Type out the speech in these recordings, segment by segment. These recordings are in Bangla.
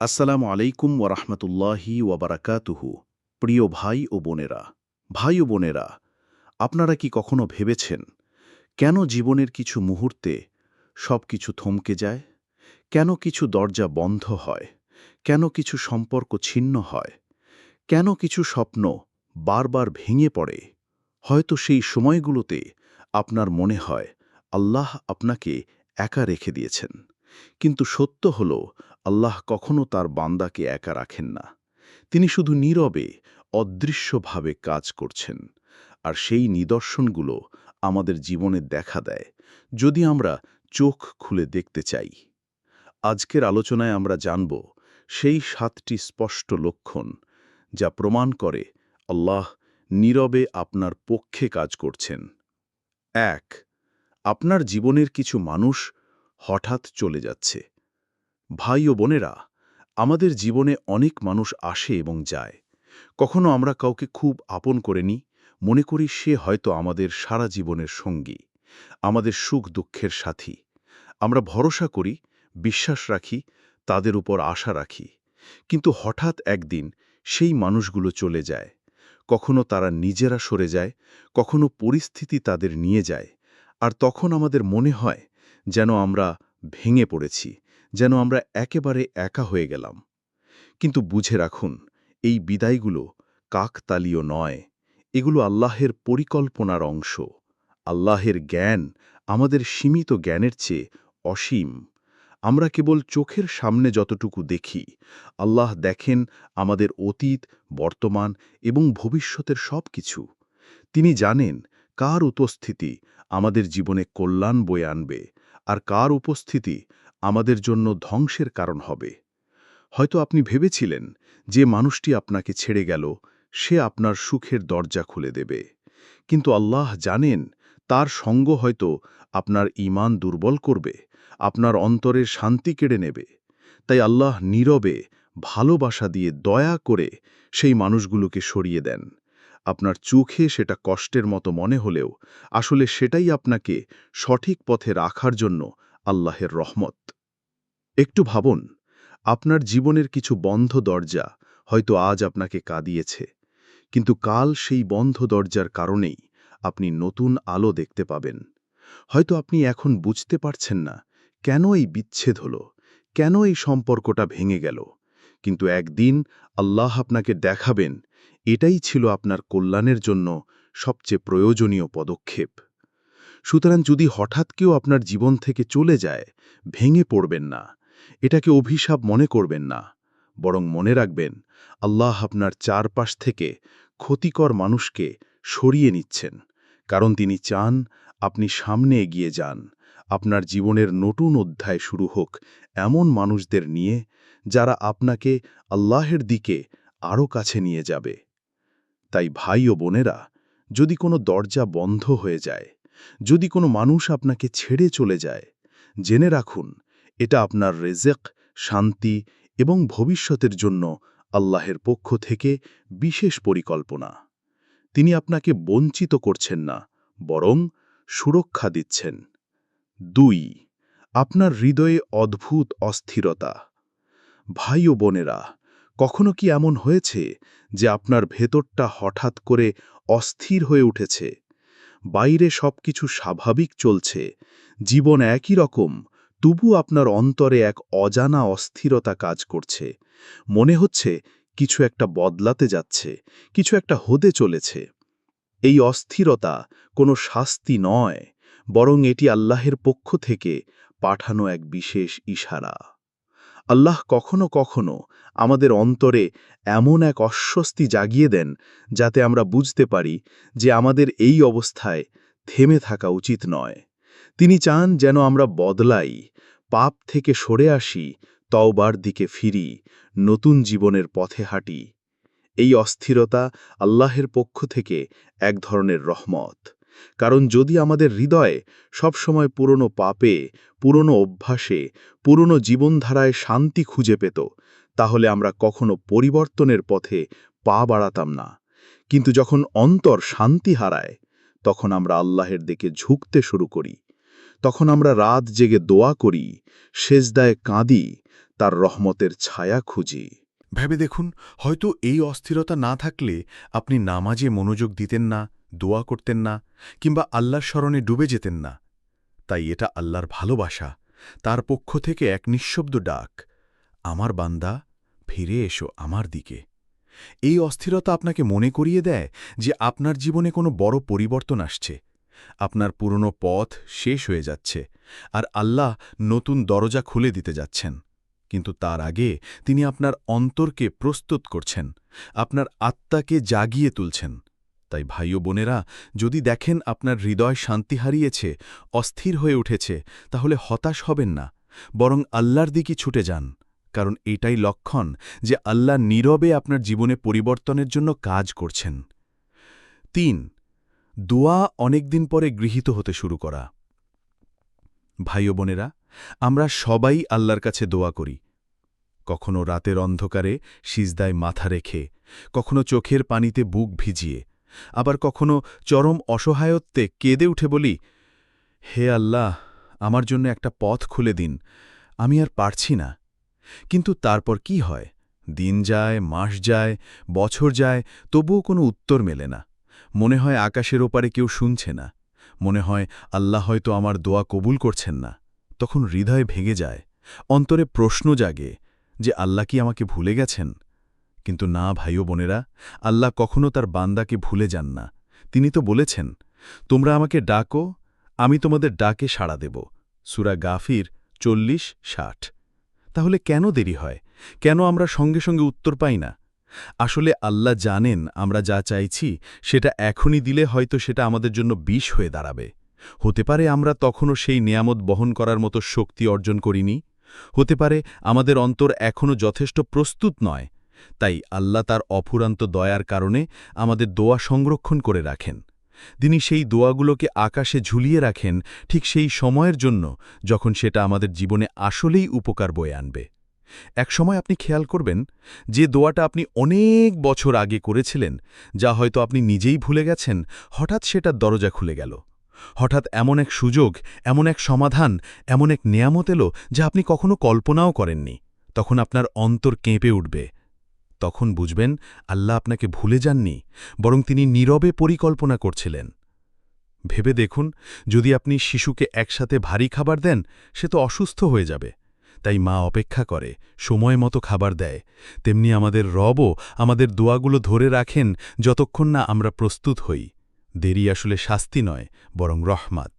আসসালামু আলাইকুম ওরহমতুল্লাহি ওয়াবারাকাতুহু প্রিয় ভাই ও বোনেরা, ভাই ও বোনেরা, আপনারা কি কখনো ভেবেছেন কেন জীবনের কিছু মুহূর্তে সব কিছু থমকে যায়? কেন কিছু দরজা বন্ধ হয়? কেন কিছু সম্পর্ক ছিন্ন হয়? কেন কিছু স্বপ্ন বারবার ভেঙে পড়ে? হয়তো সেই সময়গুলোতে আপনার মনে হয় আল্লাহ আপনাকে একা রেখে দিয়েছেন। কিন্তু সত্য হল আল্লাহ কখনো তার বান্দাকে একা রাখেন না। তিনি শুধু নীরবে, অদৃশ্যভাবে কাজ করছেন। আর সেই নিদর্শনগুলো আমাদের জীবনে দেখা দেয়, যদি আমরা চোখ খুলে দেখতে চাই। আজকের আলোচনায় আমরা জানব সেই সাতটি স্পষ্ট লক্ষণ যা প্রমাণ করে আল্লাহ নীরবে আপনার পক্ষে কাজ করছেন। এক, আপনার জীবনের কিছু মানুষ হঠাৎ চলে যাচ্ছে। ভাই ও বোনেরা, আমাদের জীবনে অনেক মানুষ আসে এবং যায়। কখনো আমরা কাউকে খুব আপন করে নিই, মনে করি সে হয়তো আমাদের সারা জীবনের সঙ্গী, আমাদের সুখ দুঃখের সাথী। আমরা ভরসা করি, বিশ্বাস রাখি, তাদের উপর আশা রাখি। কিন্তু হঠাৎ একদিন সেই মানুষগুলো চলে যায়। কখনো তারা নিজেরা সরে যায়, কখনো পরিস্থিতি তাদের নিয়ে যায়। আর তখন আমাদের মনে হয় যেন আমরা ভেঙে পড়েছি যেন আমরা একেবারে একা হয়ে গেলাম। কিন্তু বুঝে রাখুন, এই বিদায়গুলো কাকতালীয় নয়। এগুলো আল্লাহের পরিকল্পনার অংশ। আল্লাহের জ্ঞান আমাদের সীমিত জ্ঞানের চেয়ে অসীম। আমরা কেবল চোখের সামনে যতটুকু দেখি, আল্লাহ দেখেন আমাদের অতীত, বর্তমান এবং ভবিষ্যতের সব কিছু তিনি জানেন কার উপস্থিতি আমাদের জীবনে কল্যাণ বয়ে আনবে আর কার উপস্থিতি আমাদের জন্য ধ্বংসের কারণ হবে। হয়তো আপনি ভেবেছিলেন যে মানুষটি আপনাকে ছেড়ে গেল, সে আপনার সুখের দরজা খুলে দেবে। কিন্তু আল্লাহ জানেন, তার সঙ্গ হয়তো আপনার ঈমান দুর্বল করবে, আপনার অন্তরের শান্তি কেড়ে নেবে। তাই আল্লাহ নীরবে ভালোবাসা দিয়ে দয়া করে সেই মানুষগুলোকে সরিয়ে দেন। আপনার চোখে সেটা কষ্টের মতো মনে হলেও আসলে সেটাই আপনাকে সঠিক পথে রাখার জন্য আল্লাহের রহমত। একটু ভাবুন, আপনার জীবনের কিছু বন্ধ দরজা হয়তো আজ আপনাকে কাঁদিয়েছে, কিন্তু কাল সেই বন্ধ দরজার কারণেই আপনি নতুন আলো দেখতে পাবেন। হয়তো আপনি এখন বুঝতে পারছেন না, কেন এই বিচ্ছেদ হল, কেন এই সম্পর্কটা ভেঙে গেল, কিন্তু একদিন আল্লাহ আপনাকে দেখাবেন, এটাই ছিল আপনার কল্যাণের জন্য সবচেয়ে প্রয়োজনীয় পদক্ষেপ। সুতরাং যদি হঠাৎ কেউ আপনার জীবন থেকে চলে যায়, ভেঙে পড়বেন না। এটাকে অভিশাপ মনে করবেন না। বরং মনে রাখবেন, আল্লাহ আপনার চারপাশ থেকে ক্ষতিকর মানুষকে সরিয়ে নিচ্ছেন। কারণ তিনি চান আপনি সামনে এগিয়ে যান। আপনার জীবনের নতুন অধ্যায় শুরু হোক এমন মানুষদের নিয়ে যারা আপনাকে আল্লাহের দিকে আরও কাছে নিয়ে যাবে। তাই ভাই ও বোনেরা, যদি কোনো দরজা বন্ধ হয়ে যায় যদি কোনো মানুষ আপনাকে ছেড়ে চলে যায়, জেনে রাখুন, এটা আপনার রেজেক, শান্তি এবং ভবিষ্যতের জন্য আল্লাহের পক্ষ থেকে বিশেষ পরিকল্পনা। তিনি আপনাকে বঞ্চিত করছেন না, বরং সুরক্ষা দিচ্ছেন। দুই, আপনার হৃদয়ে অদ্ভুত অস্থিরতা। ভাই ও বোনেরা, কখনো কি এমন হয়েছে যে আপনার ভেতরটা হঠাৎ করে অস্থির হয়ে উঠেছে? বাইরে সবকিছু স্বাভাবিক চলছে। জীবন একই রকম, তবু আপনার অন্তরে এক অজানা অস্থিরতা কাজ করছে। মনে হচ্ছে কিছু একটা বদলাতে যাচ্ছে, কিছু একটা হতে চলেছে। এই অস্থিরতা কোনো শাস্তি নয়, বরং এটি আল্লাহের পক্ষ থেকে পাঠানো এক বিশেষ ইশারা। আল্লাহ কখনো কখনো আমাদের অন্তরে এমন এক অস্বস্তি জাগিয়ে দেন যাতে আমরা বুঝতে পারি যে আমাদের এই অবস্থায় থেমে থাকা উচিত নয়। তিনি চান যেন আমরা বদলাই, পাপ থেকে সরে আসি, তওবার দিকে ফিরি, নতুন জীবনের পথে হাঁটি। এই অস্থিরতা আল্লাহের পক্ষ থেকে এক ধরনের রহমত। কারণ যদি আমাদের হৃদয়ে সবসময় পুরনো পাপে, পুরনো অভ্যাসে, পুরনো জীবনধারায় শান্তি খুঁজে পেত, তাহলে আমরা কখনো পরিবর্তনের পথে পা বাড়াতাম না। কিন্তু যখন অন্তর শান্তি হারায়, তখন আমরা আল্লাহের দিকে ঝুঁকতে শুরু করি। তখন আমরা রাত জেগে দোয়া করি, সেজদায় কাঁদি, তার রহমতের ছায়া খুঁজি। ভেবে দেখুন, হয়তো এই অস্থিরতা না থাকলে আপনি নামাজে মনোযোগ দিতেন না দোয়া করতেন না কিংবা আল্লাহর স্মরণে ডুবে যেতেন না। তাই এটা আল্লাহর ভালোবাসা, তার পক্ষ থেকে এক নিঃশব্দ ডাক, আমার বান্দা, ফিরে এসো আমার দিকে। এই অস্থিরতা আপনাকে মনে করিয়ে দেয় যে আপনার জীবনে কোনো বড় পরিবর্তন আসছে। আপনার পুরনো পথ শেষ হয়ে যাচ্ছে আর আল্লাহ নতুন দরজা খুলে দিতে যাচ্ছেন। কিন্তু তার আগে তিনি আপনার অন্তরকে প্রস্তুত করছেন, আপনার আত্মাকে জাগিয়ে তুলছেন। তাই ভাই ও বোনেরা, যদি দেখেন আপনার হৃদয় শান্তি হারিয়েছে, অস্থির হয়ে উঠেছে, তাহলে হতাশ হবেন না, বরং আল্লাহর দিকে ছুটে যান, কারণ এটাই লক্ষণ যে আল্লাহ নীরবে আপনার জীবনে পরিবর্তনের জন্য কাজ করছেন। তিন, দোয়া অনেকদিন পরে গৃহীত হতে শুরু করা। ভাই বোনেরা, আমরা সবাই আল্লাহর কাছে দোয়া করি। কখনো রাতের অন্ধকারে সিজদায় মাথা রেখে, কখনো চোখের পানিতে বুক ভিজিয়ে আবার কখনো চরম অসহায়ত্বে কেঁদে উঠে বলি, হে আল্লাহ, আমার জন্য একটা পথ খুলে দিন, আমি আর পারছি না। কিন্তু তারপর কি হয়? দিন যায়, মাস যায়, বছর যায়, তবুও কোনো উত্তর মেলে না। মনে হয় আকাশের ওপারে কেউ শুনছে না। মনে হয় আল্লাহ হয়তো আমার দোয়া কবুল করছেন না। তখন হৃদয় ভেঙে যায়। অন্তরে প্রশ্ন জাগে যে, আল্লাহ কি আমাকে ভুলে গেছেন? কিন্তু না, ভাইও বোনেরা, আল্লাহ কখনো তার বান্দাকে ভুলে যান না। তিনি তো বলেছেন, তোমরা আমাকে ডাকো, আমি তোমাদের ডাকে সাড়া দেব। সুরা গাফির চল্লিশ, ষাট। তাহলে কেন দেরি হয়? কেন আমরা সঙ্গে সঙ্গে উত্তর পাই না? আসলে আল্লাহ জানেন আমরা যা চাইছি, সেটা এখনই দিলে হয়তো সেটা আমাদের জন্য বিষ হয়ে দাঁড়াবে। হতে পারে আমরা তখনও সেই নিয়ামত বহন করার মতো শক্তি অর্জন করিনি। হতে পারে আমাদের অন্তর এখনও যথেষ্ট প্রস্তুত নয়। তাই আল্লাহ তার অফুরান্ত দয়ার কারণে আমাদের দোয়া সংরক্ষণ করে রাখেন। তিনি সেই দোয়াগুলোকে আকাশে ঝুলিয়ে রাখেন ঠিক সেই সময়ের জন্য যখন সেটা আমাদের জীবনে আসলেই উপকার বয়ে আনবে। এক সময় আপনি খেয়াল করবেন, যে দোয়াটা আপনি অনেক বছর আগে করেছিলেন, যা হয়তো আপনি নিজেই ভুলে গেছেন, হঠাৎ সেটার দরজা খুলে গেল। হঠাৎ এমন এক সুযোগ, এমন এক সমাধান, এমন এক নিয়ামত এলো যা আপনি কখনো কল্পনাও করেননি। তখন আপনার অন্তর কেঁপে উঠবে। তখন বুঝবেন আল্লাহ আপনাকে ভুলে যাননি, বরং তিনি নীরবে পরিকল্পনা করছিলেন। ভেবে দেখুন, যদি আপনি শিশুকে একসাথে ভারী খাবার দেন, সে তো অসুস্থ হয়ে যাবে। তাই মা অপেক্ষা করে, সময় মতো খাবার দেয়। তেমনি আমাদের রবও আমাদের দোয়াগুলো ধরে রাখেন যতক্ষণ না আমরা প্রস্তুত হই। দেরি আসলে শাস্তি নয়, বরং রহমাত।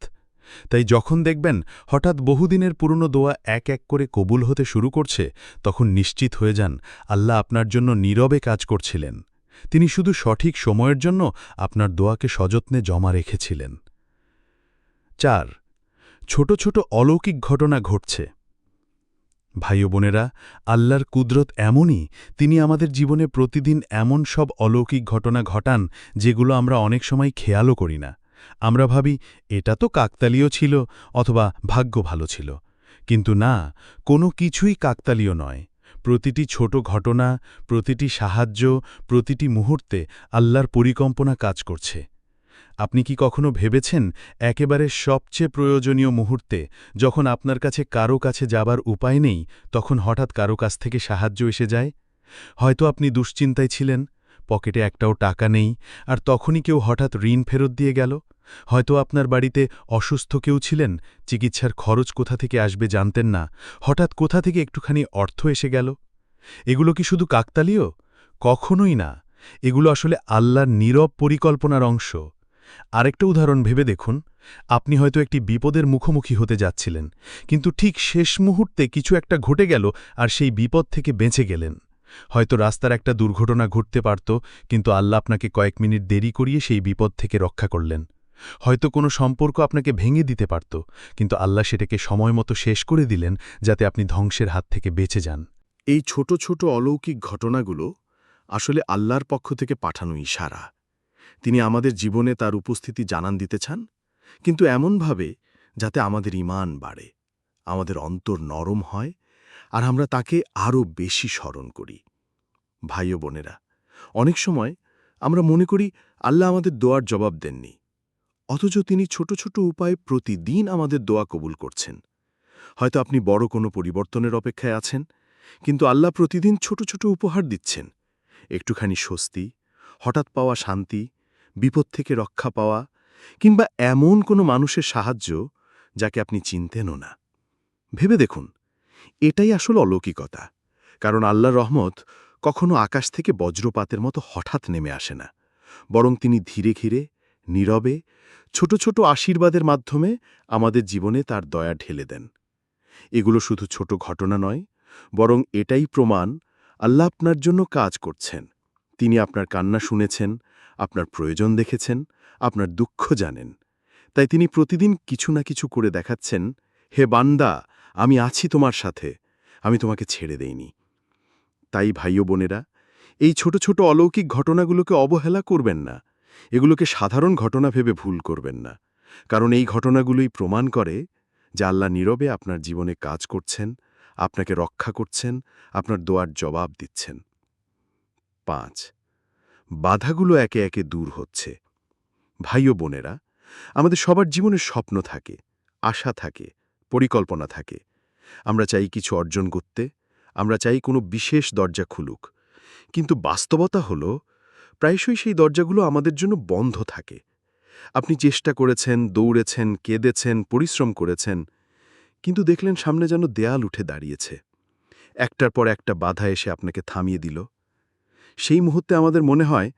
তাই যখন দেখবেন হঠাৎ বহুদিনের পুরনো দোয়া এক এক করে কবুল হতে শুরু করছে, তখন নিশ্চিত হয়ে যান আল্লাহ আপনার জন্য নীরবে কাজ করছিলেন। তিনি শুধু সঠিক সময়ের জন্য আপনার দোয়াকে সযত্নে জমা রেখেছিলেন। চার, ছোট ছোট অলৌকিক ঘটনা ঘটছে। ভাই বোনেরা, আল্লাহর কুদরত এমনই, তিনি আমাদের জীবনে প্রতিদিন এমন সব অলৌকিক ঘটনা ঘটান যেগুলো আমরা অনেক সময় খেয়ালও করি না। আমরা ভাবি, এটা তো কাকতালীয় ছিল অথবা ভাগ্য ভালো ছিল। কিন্তু না, কোনো কিছুই কাকতালীয় নয়। প্রতিটি ছোট ঘটনা, প্রতিটি সাহায্য, প্রতিটি মুহূর্তে আল্লাহর পরিকল্পনা কাজ করছে। আপনি কি কখনো ভেবেছেন, একেবারে সবচেয়ে প্রয়োজনীয় মুহূর্তে যখন আপনার কাছে কারও কাছে যাবার উপায় নেই, তখন হঠাৎ কারও কাছ থেকে সাহায্য এসে যায়? হয়তো আপনি দুশ্চিন্তায় ছিলেন, পকেটে একটাও টাকা নেই, আর তখনই কেউ হঠাৎ ঋণ ফেরত দিয়ে গেল? হয়তো আপনার বাড়িতে অসুস্থ কেউ ছিলেন, চিকিৎসার খরচ কোথা থেকে আসবে জানতেন না, হঠাৎ কোথা থেকে একটুখানি অর্থ এসে গেল? এগুলো কি শুধু কাকতালীয়? কখনোই না, এগুলো আসলে আল্লাহর নীরব পরিকল্পনার অংশ। আরেকটা উদাহরণ ভেবে দেখুন, আপনি হয়তো একটি বিপদের মুখোমুখি হতে যাচ্ছিলেন, কিন্তু ঠিক শেষ মুহূর্তে কিছু একটা ঘটে গেল আর সেই বিপদ থেকে বেঁচে গেলেন। হয়তো রাস্তার একটা দুর্ঘটনা ঘটতে পারত, কিন্তু আল্লাহ আপনাকে কয়েক মিনিট দেরি করিয়ে সেই বিপদ থেকে রক্ষা করলেন। হয়তো কোনো সম্পর্ক আপনাকে ভেঙে দিতে পারত, কিন্তু আল্লাহ সেটাকে সময় মতো শেষ করে দিলেন যাতে আপনি ধ্বংসের হাত থেকে বেঁচে যান। এই ছোট ছোট অলৌকিক ঘটনাগুলো আসলে আল্লাহর পক্ষ থেকে পাঠানো ইশারা। তিনি আমাদের জীবনে তার উপস্থিতি জানান দিতে চান, কিন্তু এমনভাবে যাতে আমাদের ইমান বাড়ে, আমাদের অন্তর নরম হয়, আর আমরা তাকে আরও বেশি স্মরণ করি। ভাই বোনেরা, অনেক সময় আমরা মনে করি আল্লাহ আমাদের দোয়ার জবাব দেননি অথচ তিনি ছোট ছোট উপায়ে প্রতিদিন আমাদের দোয়া কবুল করছেন। হয়তো আপনি বড় কোনো পরিবর্তনের অপেক্ষায় আছেন, কিন্তু আল্লাহ প্রতিদিন ছোট ছোট উপহার দিচ্ছেন। একটুখানি স্বস্তি, হঠাৎ পাওয়া শান্তি, বিপদ থেকে রক্ষা পাওয়া, কিংবা এমন কোনো মানুষের সাহায্য যাকে আপনি চিনতেনও না। ভেবে দেখুন, এটাই আসল অলৌকিকতা, কারণ আল্লাহ রহমত কখনো আকাশ থেকে বজ্রপাতের মতো হঠাৎ নেমে আসে না, বরং তিনি ধীরে ধীরে নীরবে, ছোট ছোট আশীর্বাদের মাধ্যমে আমাদের জীবনে তার দয়া ঢেলে দেন। এগুলো শুধু ছোট ঘটনা নয়, বরং এটাই প্রমাণ আল্লাহ আপনার জন্য কাজ করছেন। তিনি আপনার কান্না শুনেছেন, আপনার প্রয়োজন দেখেছেন, আপনার দুঃখ জানেন। তাই তিনি প্রতিদিন কিছু না কিছু করে দেখাচ্ছেন, হে বান্দা, আমি আছি তোমার সাথে, আমি তোমাকে ছেড়ে দেইনি। তাই ভাই ও বোনেরা, এই ছোট ছোট অলৌকিক ঘটনাগুলোকে অবহেলা করবেন না। এগুলোকে সাধারণ ঘটনা ভেবে ভুল করবেন না। কারণ এই ঘটনাগুলোই প্রমাণ করে যে আল্লাহ নীরবে আপনার জীবনে কাজ করছেন, আপনাকে রক্ষা করছেন, আপনার দোয়ার জবাব দিচ্ছেন। পাঁচ, বাধাগুলো একে একে দূর হচ্ছে। ভাই ও বোনেরা, আমাদের সবার জীবনে স্বপ্ন থাকে, আশা থাকে, পরিকল্পনা থাকে। আমরা চাই কিছু অর্জন করতে, আমরা চাই কোনো বিশেষ দরজা খুলুক। কিন্তু বাস্তবতা হল প্রায়শই সেই দরজাগুলো আমাদের জন্য বন্ধ থাকে। আপনি চেষ্টা করেছেন, দৌড়েছেন, কেঁদেছেন, পরিশ্রম করেছেন, কিন্তু দেখলেন সামনে যেন দেয়াল উঠে দাঁড়িয়েছে। একটার পর একটা বাধা এসে আপনাকে থামিয়ে দিল। সেই মুহূর্তে আমাদের মনে হয়,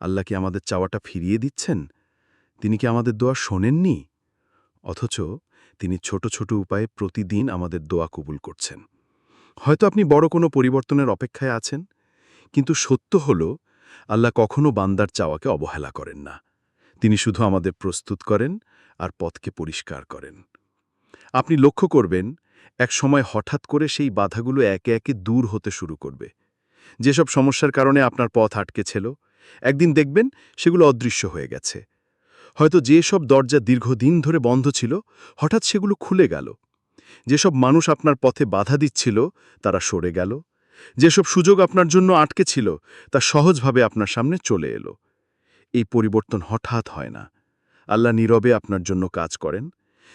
আল্লাহ কি আমাদের চাওয়াটা ফিরিয়ে দিচ্ছেন? তিনি কি আমাদের দোয়া শোনেননি? অথচ তিনি ছোট ছোট উপায়ে প্রতিদিন আমাদের দোয়া কবুল করছেন। হয়তো আপনি বড় কোনো পরিবর্তনের অপেক্ষায় আছেন, কিন্তু সত্য হল আল্লাহ কখনো বান্দার চাওয়াকে অবহেলা করেন না। তিনি শুধু আমাদের প্রস্তুত করেন আর পথকে পরিষ্কার করেন। আপনি লক্ষ্য করবেন, এক সময় হঠাৎ করে সেই বাধাগুলো একে একে দূর হতে শুরু করবে। যেসব সমস্যার কারণে আপনার পথ আটকে ছিল একদিন দেখবেন সেগুলো অদৃশ্য হয়ে গেছে। হয়তো যেসব দরজা দীর্ঘদিন ধরে বন্ধ ছিল, হঠাৎ সেগুলো খুলে গেল। যেসব মানুষ আপনার পথে বাধা দিচ্ছিল, তারা সরে গেল। যেসব সুযোগ আপনার জন্য আটকে ছিল, তা সহজভাবে আপনার সামনে চলে এলো। এই পরিবর্তন হঠাৎ হয় না। আল্লাহ নীরবে আপনার জন্য কাজ করেন।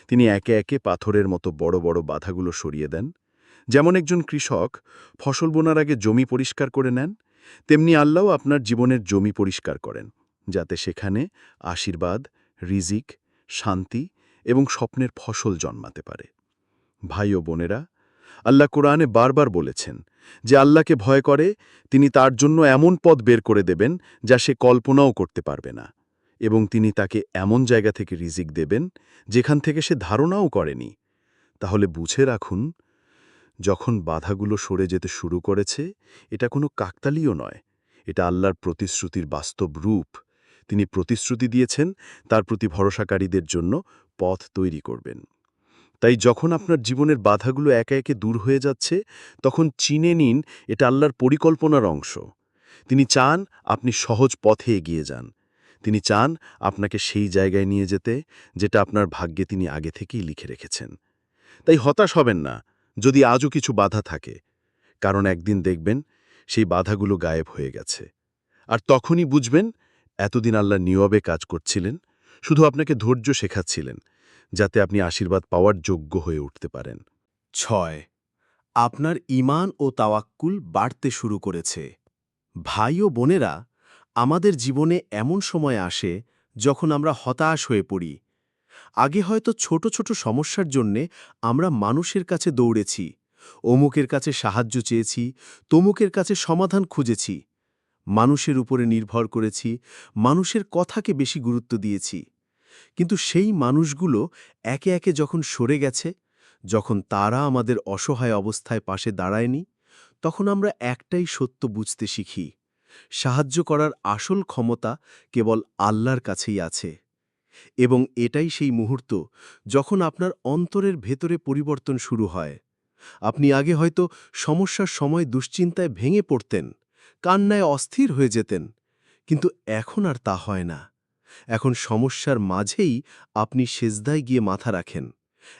তিনি একে একে পাথরের মতো বড় বড় বাধাগুলো সরিয়ে দেন। যেমন একজন কৃষক ফসল বোনার আগে জমি পরিষ্কার করে নেন, তেমনি আল্লাহও আপনার জীবনের জমি পরিষ্কার করেন, যাতে সেখানে আশীর্বাদ, রিজিক, শান্তি এবং স্বপ্নের ফসল জন্মাতে পারে। ভাই ও বোনেরা আল্লাহ কোরআনে বারবার বলেছেন যে আল্লাহকে ভয় করে, তিনি তার জন্য এমন পথ বের করে দেবেন যা সে কল্পনাও করতে পারবে না। এবং তিনি তাকে এমন জায়গা থেকে রিজিক দেবেন যেখান থেকে সে ধারণাও করেনি। তাহলে বুঝে রাখুন, যখন বাধাগুলো সরে যেতে শুরু করেছে, এটা কোনো কাকতালীয় নয়। এটা আল্লাহর প্রতিশ্রুতির বাস্তব রূপ। তিনি প্রতিশ্রুতি দিয়েছেন, তার প্রতি ভরসাকারীদের জন্য পথ তৈরি করবেন। তাই যখন আপনার জীবনের বাধাগুলো একে একে দূর হয়ে যাচ্ছে, তখন চিনে নিন এটা আল্লাহর পরিকল্পনার অংশ। তিনি চান আপনি সহজ পথে এগিয়ে যান। তিনি চান আপনাকে সেই জায়গায় নিয়ে যেতে, যেটা আপনার ভাগ্যে তিনি আগে থেকেই লিখে রেখেছেন। তাই হতাশ হবেন না, যদি আজও কিছু বাধা থাকে। কারণ একদিন দেখবেন সেই বাধাগুলো গায়েব হয়ে গেছে। আর তখনই বুঝবেন, এতদিন আল্লাহ নিয়বে কাজ করছিলেন, শুধু আপনাকে ধৈর্য শেখাচ্ছিলেন। যাতে আপনি আশীর্বাদ পাওয়ার যোগ্য হয়ে উঠতে পারেন। ছয়, আপনার ইমান ও তাওয়াক্কুল বাড়তে শুরু করেছে। ভাই ও বোনেরা, আমাদের জীবনে এমন সময় আসে যখন আমরা হতাশ হয়ে পড়ি। আগে হয়তো ছোট ছোট সমস্যার জন্যে আমরা মানুষের কাছে দৌড়েছি, অমুকের কাছে সাহায্য চেয়েছি, তমুকের কাছে সমাধান খুঁজেছি, মানুষের উপরে নির্ভর করেছি, মানুষের কথাকে বেশি গুরুত্ব দিয়েছি। কিন্তু সেই মানুষগুলো একে একে যখন সরে গেছে, যখন তারা আমাদের অসহায় অবস্থায় পাশে দাঁড়ায়নি, তখন আমরা একটাই সত্য বুঝতে শিখি, সাহায্য করার আসল ক্ষমতা কেবল আল্লাহর কাছেই আছে। এবং এটাই সেই মুহূর্ত যখন আপনার অন্তরের ভেতরে পরিবর্তন শুরু হয়। আপনি আগে হয়তো সমস্যার সময় দুশ্চিন্তায় ভেঙে পড়তেন, কান্নায় অস্থির হয়ে যেতেন, কিন্তু এখন আর তা হয় না। এখন সমস্যার মাঝেই আপনি সেজদায় গিয়ে মাথা রাখেন।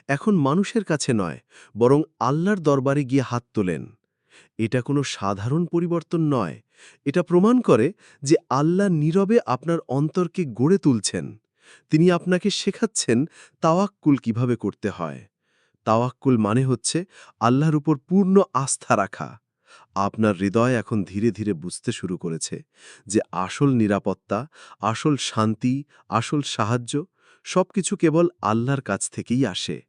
এখন মানুষের কাছে নয়, বরং আল্লাহর দরবারে গিয়ে হাত তোলেন। এটা কোনো সাধারণ পরিবর্তন নয়। এটা প্রমাণ করে যে আল্লাহ নীরবে আপনার অন্তরকে গড়ে তুলছেন। তিনি আপনাকে শেখাচ্ছেন তাওয়াক্কুল কীভাবে করতে হয়। তাওয়াক্কুল মানে হচ্ছে আল্লাহর উপর পূর্ণ আস্থা রাখা। আপনার হৃদয় এখন ধীরে ধীরে বুঝতে শুরু করেছে যে আসল নিরাপত্তা, আসল শান্তি, আসল সাহায্য সবকিছু কেবল আল্লাহর কাছ থেকেই আসে।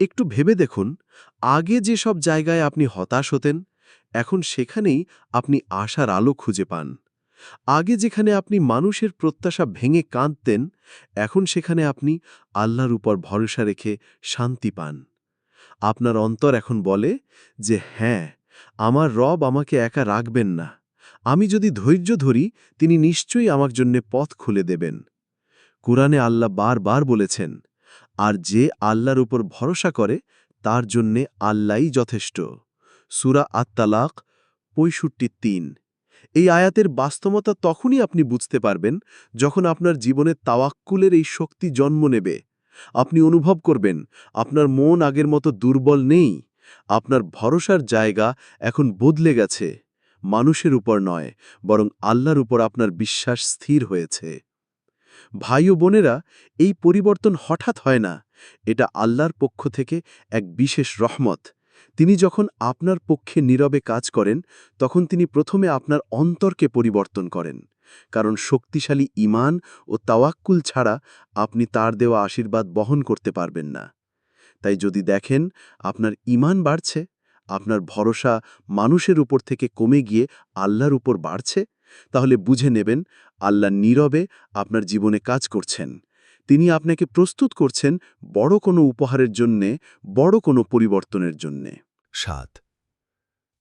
একটু ভেবে দেখুন, আগে যে সব জায়গায় আপনি হতাশ হতেন, এখন সেখানেই আপনি আশার আলো খুঁজে পান। আগে যেখানে আপনি মানুষের প্রত্যাশা ভেঙে কাঁদতেন, এখন সেখানে আপনি আল্লাহর উপর ভরসা রেখে শান্তি পান। আপনার অন্তর এখন বলে যে হ্যাঁ আমার রব আমাকে একা রাখবেন না। আমি যদি ধৈর্য ধরি, তিনি নিশ্চয়ই আমার জন্যে পথ খুলে দেবেন। কুরআনে আল্লাহ বারবার বলেছেন, আর যে আল্লাহর উপর ভরসা করে, তার জন্যে আল্লাহই যথেষ্ট। সুরা আত্মালাক পঁয়ষট্টি তিন। এই আয়াতের বাস্তবতা তখনই আপনি বুঝতে পারবেন, যখন আপনার জীবনে তাওয়াক্কুলের এই শক্তি জন্ম নেবে। আপনি অনুভব করবেন, আপনার মন আগের মতো দুর্বল নেই। আপনার ভরসার জায়গা এখন বদলে গেছে, মানুষের উপর নয়, বরং আল্লাহর উপর আপনার বিশ্বাস স্থির হয়েছে। ভাই ও বোনেরা, এই পরিবর্তন হঠাৎ হয় না, এটা আল্লাহর পক্ষ থেকে এক বিশেষ রহমত। তিনি যখন আপনার পক্ষে নীরবে কাজ করেন, তখন তিনি প্রথমে আপনার অন্তরকে পরিবর্তন করেন, কারণ শক্তিশালী ইমান ও তাওয়াক্কুল ছাড়া আপনি তার দেওয়া আশীর্বাদ বহন করতে পারবেন না। তাই যদি দেখেন আপনার ইমান বাড়ছে, আপনার ভরসা মানুষের উপর থেকে কমে গিয়ে আল্লাহর উপর বাড়ছে, তাহলে বুঝে নেবেন আল্লাহ নীরবে আপনার জীবনে কাজ করছেন। তিনি আপনাকে প্রস্তুত করছেন বড় কোনো উপহারের জন্যে, বড় কোনো পরিবর্তনের জন্যে। সাত,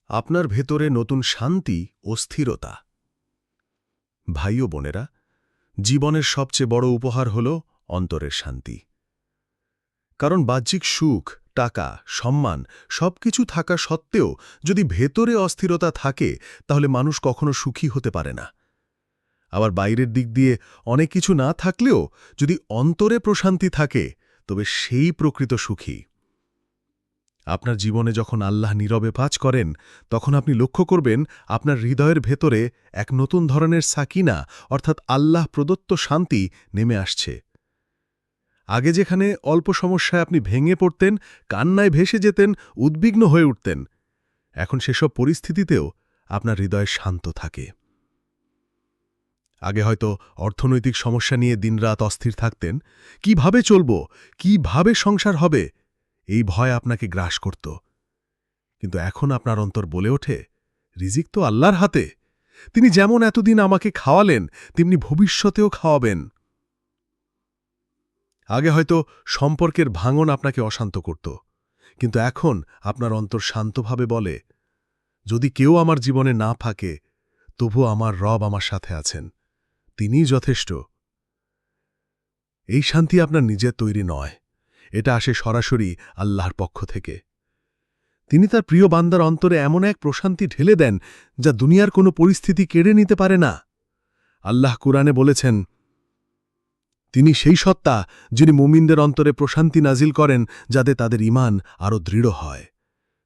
আপনার ভেতরে নতুন শান্তি ও স্থিরতা। ভাই ও বোনেরা, জীবনের সবচেয়ে বড় উপহার হল অন্তরের শান্তি। কারণ বাহ্যিক সুখ, টাকা, সম্মান সবকিছু থাকা সত্ত্বেও যদি ভেতরে অস্থিরতা থাকে, তাহলে মানুষ কখনো সুখী হতে পারে না। আবার বাইরের দিক দিয়ে অনেক কিছু না থাকলেও যদি অন্তরে প্রশান্তি থাকে, তবে সেই প্রকৃত সুখী। আপনার জীবনে যখন আল্লাহ নীরবে পাচ করেন, তখন আপনি লক্ষ্য করবেন আপনার হৃদয়ের ভেতরে এক নতুন ধরনের সাকিনা, অর্থাৎ আল্লাহ প্রদত্ত শান্তি নেমে আসছে। আগে যেখানে অল্প সমস্যায় আপনি ভেঙে পড়তেন, কান্নায় ভেসে যেতেন, উদ্বিগ্ন হয়ে উঠতেন, এখন সেসব পরিস্থিতিতেও আপনার হৃদয় শান্ত থাকে। আগে হয়তো অর্থনৈতিক সমস্যা নিয়ে দিনরাত অস্থির থাকতেন, কীভাবে চলব, কীভাবে সংসার হবে, এই ভয় আপনাকে গ্রাস করত। কিন্তু এখন আপনার অন্তর বলে ওঠে, রিজিক তো আল্লাহর হাতে, তিনি যেমন এতদিন আমাকে খাওয়ালেন, তেমনি ভবিষ্যতেও খাওয়াবেন। আগে হয়তো সম্পর্কের ভাঙন আপনাকে অশান্ত করত, কিন্তু এখন আপনার অন্তর শান্তভাবে বলে, যদি কেউ আমার জীবনে না ফাঁকে তবু আমার রব আমার সাথে আছেন, তিনিই যথেষ্ট। এই শান্তি আপনার নিজের তৈরি নয়, এটা আসে সরাসরি আল্লাহর পক্ষ থেকে। তিনি তার প্রিয় বান্দার অন্তরে এমন এক প্রশান্তি ঢেলে দেন যা দুনিয়ার কোনো পরিস্থিতি কেড়ে নিতে পারে না। আল্লাহ কুরআনে বলেছেন তিনি সেই সত্তা যিনি মুমিনদের অন্তরে প্রশান্তি নাজিল করেন যাতে তাদের ইমান আরও দৃঢ় হয়।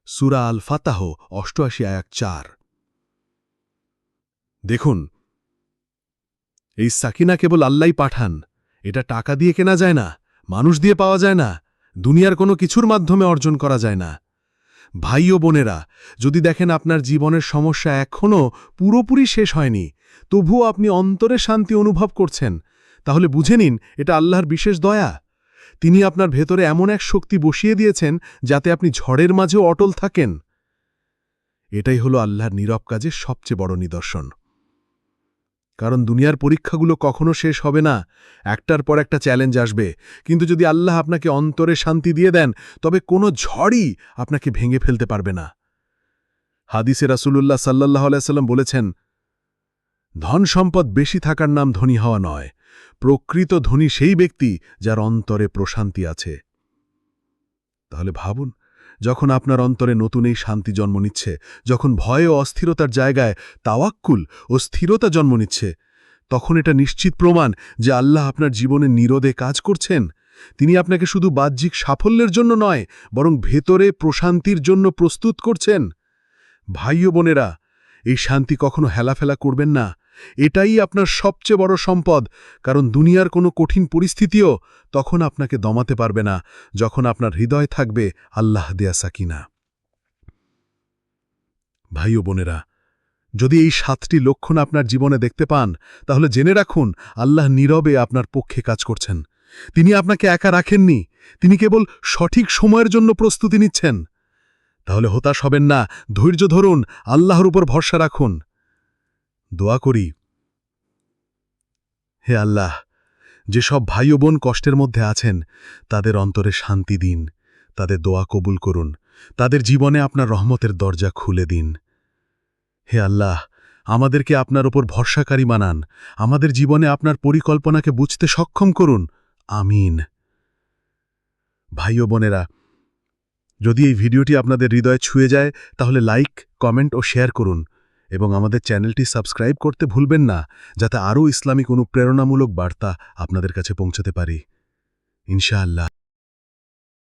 সুরা আল ফাতাহ অষ্টআশি আয়াক চার। দেখুন, এই সাকিনা কেবল আল্লাই পাঠান। এটা টাকা দিয়ে কেনা যায় না, মানুষ দিয়ে পাওয়া যায় না, দুনিয়ার কোনো কিছুর মাধ্যমে অর্জন করা যায় না। ভাই ও বোনেরা, যদি দেখেন আপনার জীবনের সমস্যা এখনও পুরোপুরি শেষ হয়নি, তবুও আপনি অন্তরে শান্তি অনুভব করছেন তাহলে বুঝে নিন, এটা আল্লাহর বিশেষ দয়া। তিনি আপনার ভেতরে এমন এক শক্তি বসিয়ে দিয়েছেন যাতে আপনি ঝড়ের মাঝেও অটল থাকেন। এটাই হলো আল্লাহর নীরব কাজের সবচেয়ে বড় নিদর্শন। কারণ দুনিয়ার পরীক্ষাগুলো কখনো শেষ হবে না। একটার পর একটা চ্যালেঞ্জ আসবে। কিন্তু যদি আল্লাহ আপনাকে অন্তরে শান্তি দিয়ে দেন, তবে কোনো ঝড়ই আপনাকে ভেঙে ফেলতে পারবে না। হাদিসে রাসুলুল্লাহ সাল্লাহ আলাইসাল্লাম বলেছেন, ধন সম্পদ বেশি থাকার নাম ধনী হওয়া নয়। প্রকৃত ধনী সেই ব্যক্তি যার অন্তরে প্রশান্তি আছে। তাহলে ভাবুন, যখন আপনার অন্তরে নতুন এই শান্তি জন্ম নিচ্ছে, যখন ভয় ও অস্থিরতার জায়গায় তাওয়াক্কুল ও স্থিরতা জন্ম নিচ্ছে, তখন এটা নিশ্চিত প্রমাণ যে আল্লাহ আপনার জীবনে নিরোধে কাজ করছেন। তিনি আপনাকে শুধু বাহ্যিক সাফল্যের জন্য নয়, বরং ভেতরে প্রশান্তির জন্য প্রস্তুত করছেন। ভাই বোনেরা, এই শান্তি কখনো হেলাফেলা করবেন না। এটাই আপনার সবচেয়ে বড় সম্পদ। কারণ দুনিয়ার কোনো কঠিন পরিস্থিতিও তখন আপনাকে দমাতে পারবে না, যখন আপনার হৃদয় থাকবে আল্লাহ দেয়া সাকিনা। ভাই ও বোনেরা, যদি এই সাতটি লক্ষণ আপনার জীবনে দেখতে পান, তাহলে জেনে রাখুন, আল্লাহ নীরবে আপনার পক্ষে কাজ করছেন। তিনি আপনাকে একা রাখেননি, তিনি কেবল সঠিক সময়ের জন্য প্রস্তুতি নিচ্ছেন। তাহলে হতাশ হবেন না, ধৈর্য ধরুন, আল্লাহর উপর ভরসা রাখুন। দোয়া করি। হে আল্লাহ যেসব ভাই ও বোন কষ্টের মধ্যে আছেন, তাদের অন্তরে শান্তি দিন, তাদের দোয়া কবুল করুন, তাদের জীবনে আপনার রহমতের দরজা খুলে দিন। হে আল্লাহ, আমাদেরকে আপনার ওপর ভরসাকারী বানান, আমাদের জীবনে আপনার পরিকল্পনাকে বুঝতে সক্ষম করুন। আমিন। ভাই ও বোনেরা, যদি এই ভিডিওটি আপনাদের হৃদয়ে ছুঁয়ে যায়, তাহলে লাইক, কমেন্ট ও শেয়ার করুন। এবং আমাদের চ্যানেলটি সাবস্ক্রাইব করতে ভুলবেন না, যাতে আরও ইসলামিক অনুপ্রেরণামূলক বার্তা আপনাদের কাছে পৌঁছাতে পারি। ইনশাআল্লাহ।